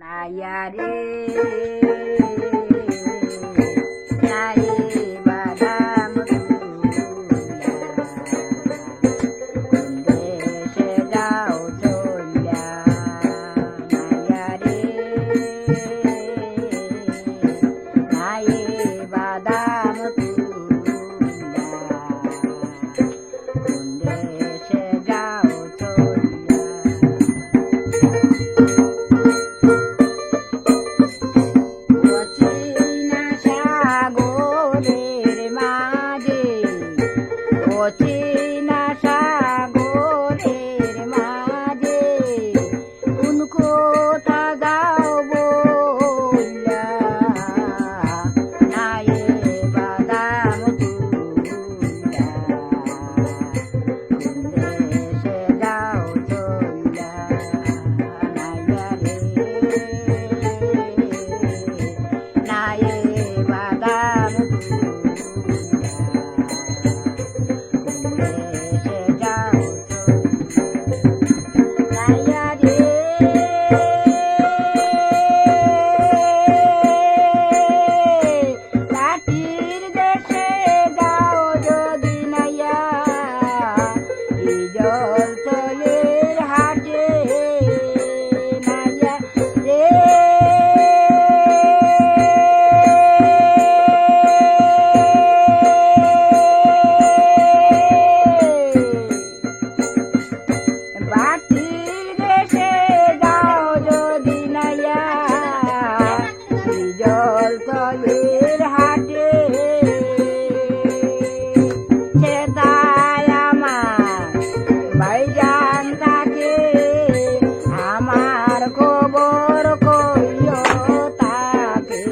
Nayare. তলের হাটে। সেদায় আমার বাইজান থাকে আমার খবর কইও তাকে।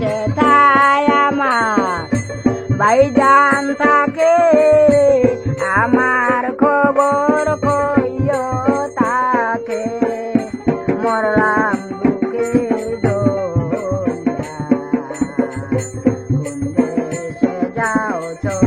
সেদায় আমার বাইজান So